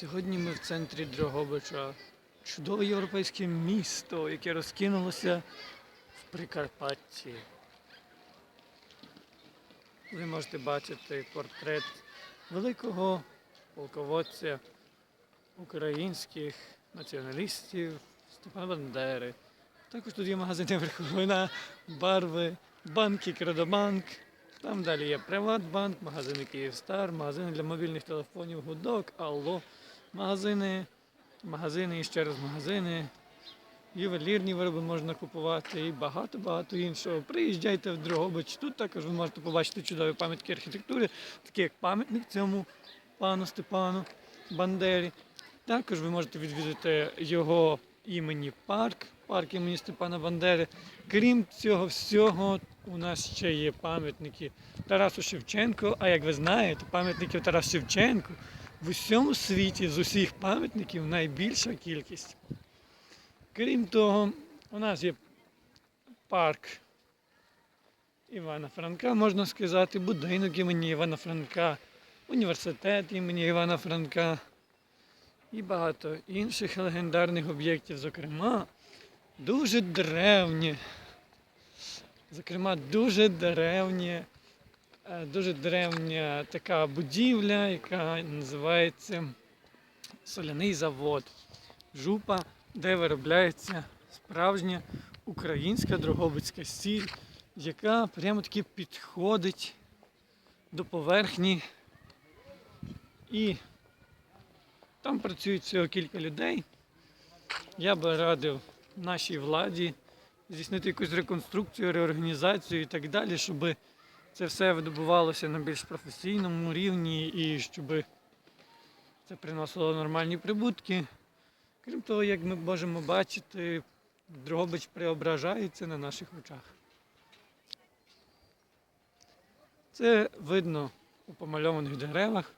Сьогодні ми в центрі Дрогобича. Чудове європейське місто, яке розкинулося в Прикарпатті. Ви можете бачити портрет великого полководця українських націоналістів Степана Бандери. Також тут є магазини верховина, барви, банки Кредобанк. Там далі є Приватбанк, магазини Київстар, магазини для мобільних телефонів Гудок, Алло, магазини, магазини і ще раз магазини. Ювелірні вироби можна купувати і багато-багато іншого. Приїжджайте в Дрогобич. Тут також ви можете побачити чудові пам'ятки архітектури, такі як пам'ятник цьому пану Степану Бандері. Також ви можете відвідати його імені парк, парк імені Степана Бандери. Крім цього всього, у нас ще є пам'ятники Тарасу Шевченку. А як ви знаєте, пам'ятників Тарасу Шевченку в усьому світі з усіх пам'ятників найбільша кількість. Крім того, у нас є парк Івана Франка, можна сказати, будинок імені Івана Франка, університет імені Івана Франка і багато інших легендарних об'єктів, зокрема, дуже древні. Зокрема, дуже древні, дуже древня така будівля, яка називається Соляний завод. Жупа, де виробляється справжня українська дрогобицька сіль, яка прямо таки підходить до поверхні. І там працюють всього кілька людей. Я би радив нашій владі здійснити якусь реконструкцію, реорганізацію і так далі, щоб це все видобувалося на більш професійному рівні і щоб це приносило нормальні прибутки. Крім того, як ми можемо бачити, Дрогобич преображається на наших очах. Це видно у помальованих деревах,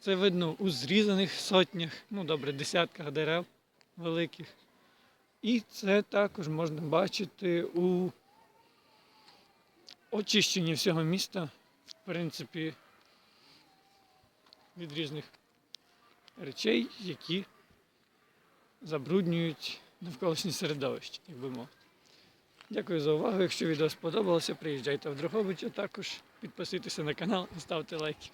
це видно у зрізаних сотнях, ну добре, десятках дерев великих. І це також можна бачити у очищенні всього міста, в принципі, від різних речей, які забруднюють навколишнє середовище, як би мовити. Дякую за увагу. Якщо відео сподобалося, приїжджайте в Дрогобич, а також підписуйтеся на канал і ставте лайки.